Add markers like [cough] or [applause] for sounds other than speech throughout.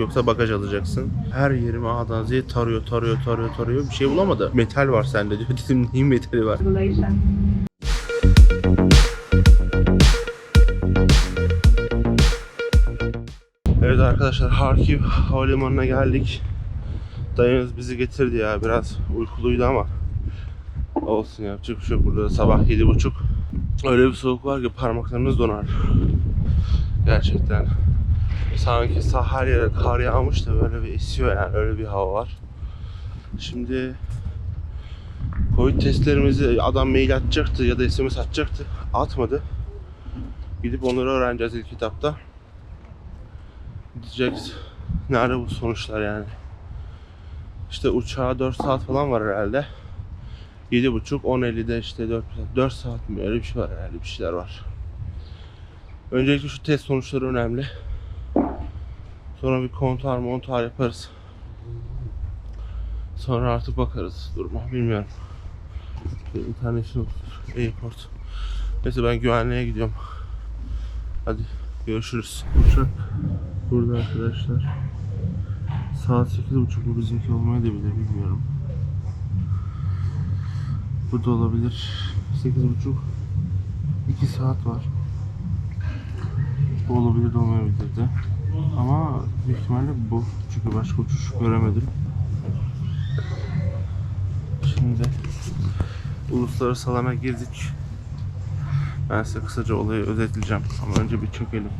yoksa bagaj alacaksın. Her yerimi A'dan Z'ye tarıyor, tarıyor, tarıyor, tarıyor. Bir şey bulamadı. Metal var sende diyor. [laughs] Dedim neyin metali var? Evet arkadaşlar Harkiv Havalimanı'na geldik. Dayımız bizi getirdi ya biraz uykuluydu ama olsun yapacak bir şey yok burada sabah yedi buçuk. Öyle bir soğuk var ki parmaklarınız donar. Gerçekten. Sanki her yere kar yağmış da böyle bir esiyor yani öyle bir hava var. Şimdi Covid testlerimizi adam mail atacaktı ya da SMS atacaktı. Atmadı. Gidip onları öğreneceğiz ilk kitapta. Diyeceğiz. Nerede bu sonuçlar yani? İşte uçağa 4 saat falan var herhalde. 7.30 10.50'de işte 4 saat, 4 saat mi öyle bir şey var herhalde bir şeyler var. Öncelikle şu test sonuçları önemli. Sonra bir kontar montar yaparız. Sonra artık bakarız duruma bilmiyorum. International Airport. Neyse ben güvenliğe gidiyorum. Hadi görüşürüz. Uçak burada arkadaşlar. Saat 8.30 bu bizimki olmayabilir bilmiyorum. Bu da olabilir. 8.30 2 saat var. Bu olabilir de olmayabilir de. Ama büyük ihtimalle bu. Çünkü başka uçuş göremedim. Şimdi uluslararası alana girdik. Ben size kısaca olayı özetleyeceğim. Ama önce bir çökelim.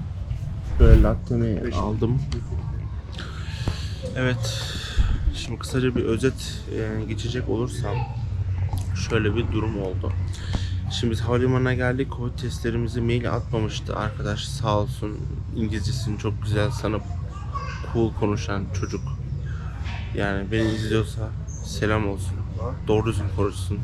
Böyle lattemi aldım. Evet. Şimdi kısaca bir özet e, geçecek olursam şöyle bir durum oldu. Şimdi biz havalimanına geldik. Covid testlerimizi mail atmamıştı arkadaş sağ olsun. İngilizcesini çok güzel sanıp cool konuşan çocuk. Yani beni izliyorsa selam olsun. Doğru düzgün konuşsun.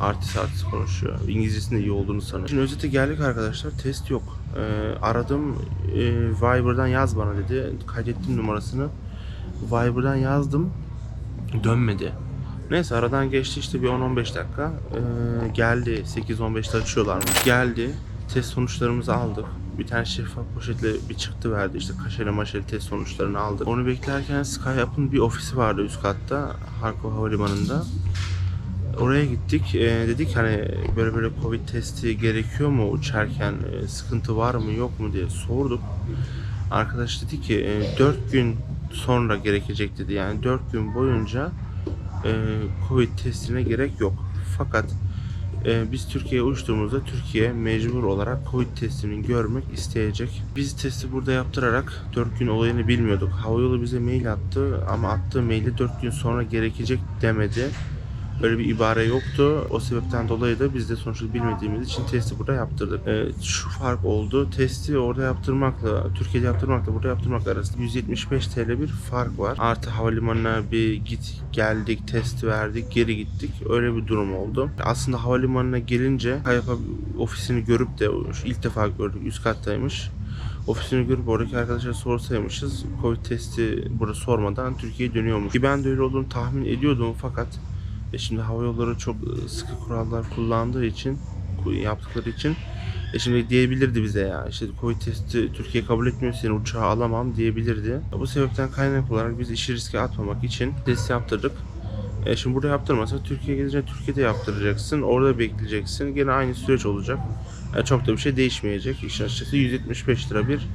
Artist artist konuşuyor. İngilizcesinde iyi olduğunu sanıyor. Şimdi özete geldik arkadaşlar. Test yok. Ee, aradım. E, Viber'dan yaz bana dedi. Kaydettim numarasını. Viber'dan yazdım. Dönmedi. Neyse aradan geçti işte bir 10-15 dakika. Ee, geldi 8-15'te açıyorlarmış. Geldi. Test sonuçlarımızı aldık. Bir tane şeffaf poşetle bir çıktı verdi işte kaşeli maşeli test sonuçlarını aldık. Onu beklerken SkyUp'ın bir ofisi vardı üst katta Harkov Havalimanı'nda. Oraya gittik. Ee, dedik hani böyle böyle Covid testi gerekiyor mu uçarken e, sıkıntı var mı yok mu diye sorduk. Arkadaş dedi ki e, 4 gün sonra gerekecek dedi. Yani 4 gün boyunca e, Covid testine gerek yok. Fakat e, biz Türkiye'ye uçtuğumuzda Türkiye mecbur olarak Covid testini görmek isteyecek. Biz testi burada yaptırarak 4 gün olayını bilmiyorduk. Havayolu bize mail attı ama attığı maili 4 gün sonra gerekecek demedi. Böyle bir ibare yoktu. O sebepten dolayı da biz de sonuçta bilmediğimiz için testi burada yaptırdık. Ee, şu fark oldu. Testi orada yaptırmakla, Türkiye'de yaptırmakla burada yaptırmak arasında 175 TL bir fark var. Artı havalimanına bir git geldik, test verdik, geri gittik. Öyle bir durum oldu. Aslında havalimanına gelince Kayapa ofisini görüp de ilk defa gördük üst kattaymış. Ofisini görüp oradaki arkadaşlara sorsaymışız Covid testi burada sormadan Türkiye'ye dönüyormuş. Ki ben de öyle olduğunu tahmin ediyordum fakat e şimdi hava yolları çok e, sıkı kurallar kullandığı için yaptıkları için e şimdi diyebilirdi bize ya işte Covid testi Türkiye kabul etmiyor seni uçağa alamam diyebilirdi. Bu sebepten kaynak olarak biz işi riske atmamak için test yaptırdık. E şimdi burada yaptırmasa Türkiye'ye gidince Türkiye'de yaptıracaksın. Orada bekleyeceksin. Gene aynı süreç olacak. E çok da bir şey değişmeyecek. İşin açıkçası 175 lira bir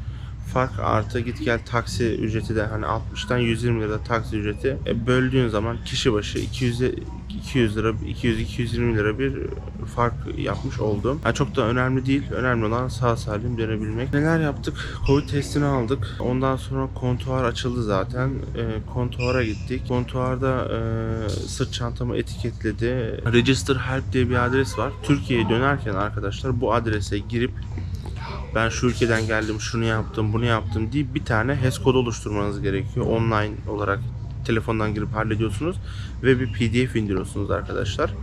fark artı git gel taksi ücreti de hani 60'tan 120 lira taksi ücreti e, böldüğün zaman kişi başı 200 200 lira 200 220 lira bir fark yapmış oldum. Yani çok da önemli değil. Önemli olan sağ salim dönebilmek. Neler yaptık? Covid testini aldık. Ondan sonra kontuar açıldı zaten. E, kontuara gittik. Kontuarda e, sırt çantamı etiketledi. Register Help diye bir adres var. Türkiye'ye dönerken arkadaşlar bu adrese girip ben şu ülkeden geldim, şunu yaptım, bunu yaptım diye bir tane HES kodu oluşturmanız gerekiyor. Online olarak telefondan girip hallediyorsunuz ve bir PDF indiriyorsunuz arkadaşlar.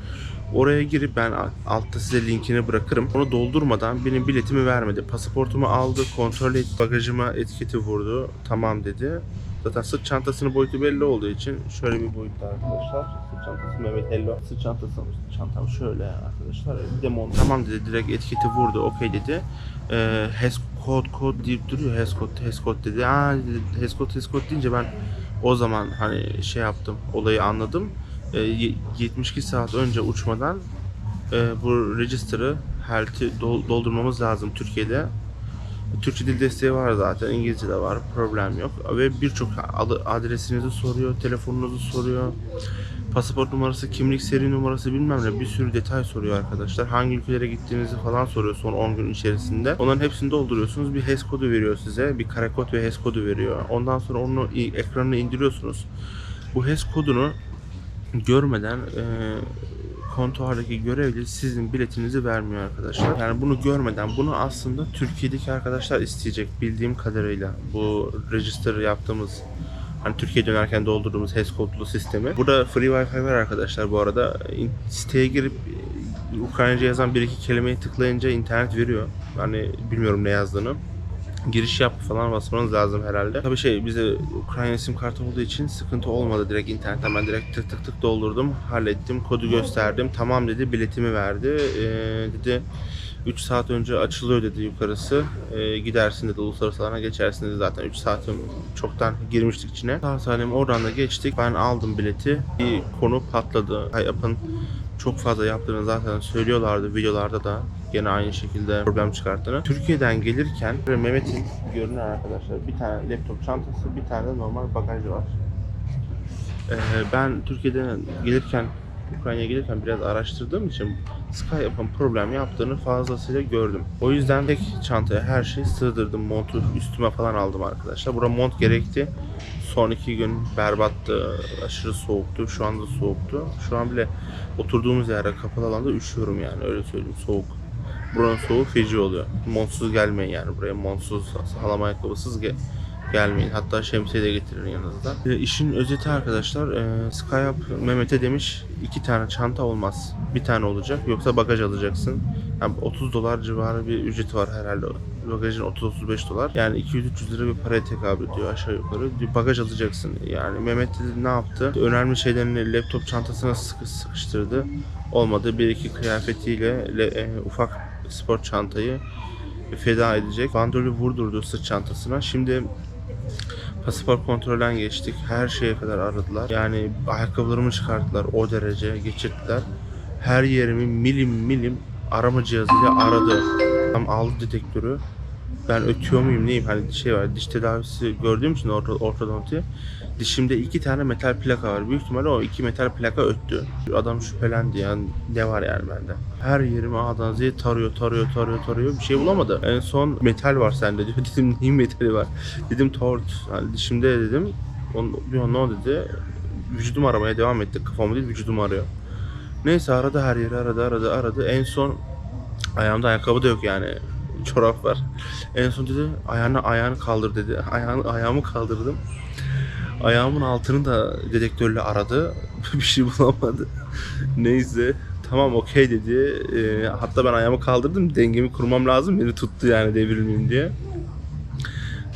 Oraya girip ben altta size linkini bırakırım. Onu doldurmadan benim biletimi vermedi. Pasaportumu aldı, kontrol etti, bagajıma etiketi vurdu. Tamam dedi. Zaten sırt çantasının boyutu belli olduğu için şöyle bir boyutta arkadaşlar. Sırt çantası Mehmet Hello. Sırt çantası çantam şöyle arkadaşlar. Bir de mont. Tamam dedi direkt etiketi vurdu okey dedi. Ee, HES kod kod deyip duruyor. HES kod, HES kod dedi. Aa, dedi, HES kod, HES kod deyince ben o zaman hani şey yaptım. Olayı anladım. E, ye- 72 saat önce uçmadan e, bu register'ı health'i dol- doldurmamız lazım Türkiye'de. Türkçe dil desteği var zaten, İngilizce de var, problem yok. Ve birçok adresinizi soruyor, telefonunuzu soruyor. Pasaport numarası, kimlik seri numarası bilmem ne bir sürü detay soruyor arkadaşlar. Hangi ülkelere gittiğinizi falan soruyor son 10 gün içerisinde. Onların hepsini dolduruyorsunuz. Bir HES kodu veriyor size. Bir kare kod ve HES kodu veriyor. Ondan sonra onu ekranına indiriyorsunuz. Bu HES kodunu görmeden e, kontuardaki görevli sizin biletinizi vermiyor arkadaşlar. Yani bunu görmeden bunu aslında Türkiye'deki arkadaşlar isteyecek bildiğim kadarıyla bu register yaptığımız hani Türkiye dönerken doldurduğumuz HES kodlu sistemi. Burada free wifi var arkadaşlar bu arada. Siteye girip e, Ukraynaca yazan bir iki kelimeyi tıklayınca internet veriyor. Hani bilmiyorum ne yazdığını giriş yap falan basmanız lazım herhalde. Tabii şey bize Ukrayna sim kartı olduğu için sıkıntı olmadı. Direkt internetten ben direkt tık tık tık doldurdum. Hallettim. Kodu gösterdim. Tamam dedi. Biletimi verdi. Ee, dedi 3 saat önce açılıyor dedi yukarısı. Ee, gidersin dedi uluslararası alana geçersin dedi zaten 3 saatim çoktan girmiştik içine. Sağ salim oradan da geçtik. Ben aldım bileti. Bir konu patladı. Hayap'ın çok fazla yaptığını zaten söylüyorlardı videolarda da gene aynı şekilde problem çıkarttığını. Türkiye'den gelirken Mehmet'in görünen arkadaşlar bir tane laptop çantası bir tane de normal bagajı var. Ee, ben Türkiye'den gelirken Ukrayna'ya gelirken biraz araştırdığım için Sky yapan problem yaptığını fazlasıyla gördüm. O yüzden tek çantaya her şeyi sığdırdım. Montu üstüme falan aldım arkadaşlar. Bura mont gerekti. Son iki gün berbattı. Aşırı soğuktu. Şu anda soğuktu. Şu an bile oturduğumuz yerde kapalı alanda üşüyorum yani öyle söyleyeyim soğuk. Buranın soğuğu feci oluyor. Montsuz gelmeyin yani buraya montsuz, halam ayakkabısız ge- gelmeyin. Hatta şemsiye de getirin yanınızda. E, işin özeti arkadaşlar e, Skyup Mehmet'e demiş iki tane çanta olmaz. Bir tane olacak yoksa bagaj alacaksın. Yani 30 dolar civarı bir ücreti var herhalde. Bagajın 30-35 dolar. Yani 200-300 lira bir paraya tekabül ediyor aşağı yukarı. Bir bagaj alacaksın. Yani Mehmet ne yaptı? Önemli şeylerini laptop çantasına sıkı sıkıştırdı. Olmadı. Bir iki kıyafetiyle le- e, ufak spor çantayı feda edecek. Bandrolü vurdurdu sırt çantasına. Şimdi pasaport kontrolden geçtik. Her şeye kadar aradılar. Yani ayakkabılarımı çıkarttılar. O derece geçirttiler. Her yerimi milim milim arama cihazıyla aradı. Tam aldı detektörü. Ben ötüyor muyum neyim? Hani şey var diş tedavisi gördüğüm için orta, ortodonti. Dişimde iki tane metal plaka var. Büyük ihtimalle o iki metal plaka öttü. Adam şüphelendi yani ne var yani bende. Her yerimi A'dan Z'ye tarıyor, tarıyor, tarıyor, tarıyor. Bir şey bulamadı. En son metal var sende diyor. [laughs] Dedim neyin metali var? Dedim tort. Hani dişimde dedim. Onu, bir an o dedi. Vücudumu aramaya devam etti. Kafamı değil vücudumu arıyor. Neyse aradı her yeri aradı aradı aradı. En son ayağımda ayakkabı da yok yani. [laughs] Çorap var. En son dedi ayağını ayağını kaldır dedi. [laughs] Ayağını, ayağımı kaldırdım. Ayağımın altını da dedektörle aradı. [laughs] bir şey bulamadı. Neyse. Tamam okey dedi. Ee, hatta ben ayağımı kaldırdım. Dengemi kurmam lazım. Beni tuttu yani devrilmeyeyim diye.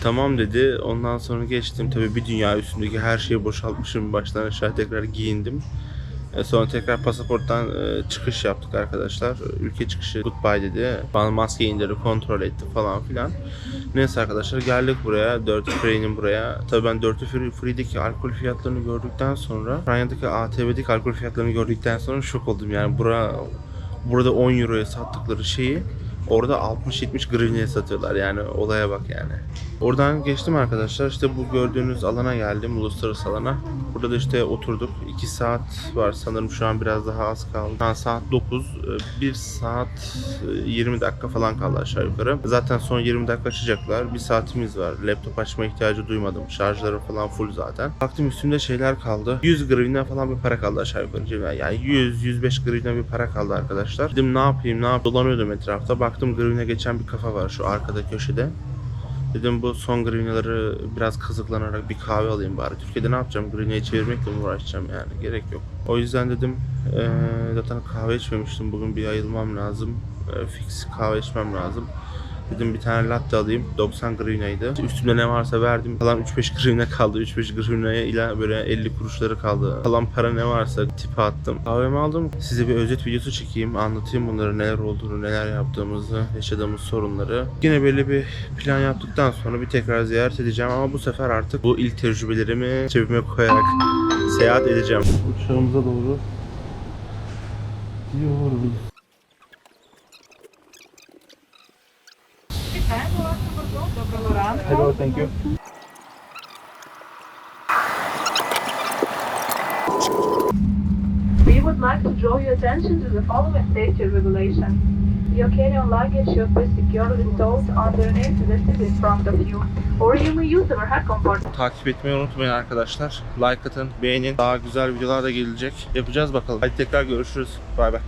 Tamam dedi. Ondan sonra geçtim. Tabii bir dünya üstündeki her şeyi boşaltmışım. Baştan aşağı tekrar giyindim. E, Sonra tekrar pasaporttan e, çıkış yaptık arkadaşlar. Ülke çıkışı goodbye dedi. Bana maske indirdi, kontrol etti falan filan. Neyse arkadaşlar geldik buraya. Dirty Free'nin buraya. Tabii ben Dirty Free, Free'deki alkol fiyatlarını gördükten sonra Ukrayna'daki ATV'deki alkol fiyatlarını gördükten sonra şok oldum. Yani bura, burada 10 euroya sattıkları şeyi orada 60-70 grivneye satıyorlar yani olaya bak yani. Oradan geçtim arkadaşlar işte bu gördüğünüz alana geldim uluslararası alana. Burada da işte oturduk 2 saat var sanırım şu an biraz daha az kaldı. Şu saat 9 1 saat e, 20 dakika falan kaldı aşağı yukarı. Zaten son 20 dakika açacaklar. Bir saatimiz var. Laptop açma ihtiyacı duymadım. Şarjları falan full zaten. Baktım üstümde şeyler kaldı. 100 grivne falan bir para kaldı aşağı yukarı. Yani 100-105 grivne bir para kaldı arkadaşlar. Dedim ne yapayım ne yapayım. Dolanıyordum etrafta. Baktım grivne geçen bir kafa var şu arkada köşede. Dedim bu son greenleri biraz kazıklanarak bir kahve alayım bari. Türkiye'de ne yapacağım? Greene'yi çevirmekle mi uğraşacağım yani? Gerek yok. O yüzden dedim eee, zaten kahve içmemiştim. Bugün bir ayılmam lazım. Eee, fix kahve içmem lazım. Dedim bir tane latte alayım. 90 grivnaydı. Üstümde ne varsa verdim. Kalan 3-5 grivne kaldı. 3-5 grivnaya ile böyle 50 kuruşları kaldı. Kalan para ne varsa tipe attım. Kahvemi aldım. Size bir özet videosu çekeyim. Anlatayım bunları neler olduğunu, neler yaptığımızı, yaşadığımız sorunları. Yine belli bir plan yaptıktan sonra bir tekrar ziyaret edeceğim ama bu sefer artık bu ilk tecrübelerimi cebime koyarak seyahat edeceğim. Uçağımıza doğru gidiyoruz. Hello, thank you. We would like to draw your attention to the following safety regulation. Your carry-on luggage should be securely stowed underneath the seat in front of you, or you may use our head compartment. Takip etmeyi unutmayın arkadaşlar. Like atın, beğenin. Daha güzel videolar da gelecek. Yapacağız bakalım. Hadi tekrar görüşürüz. Bay bay.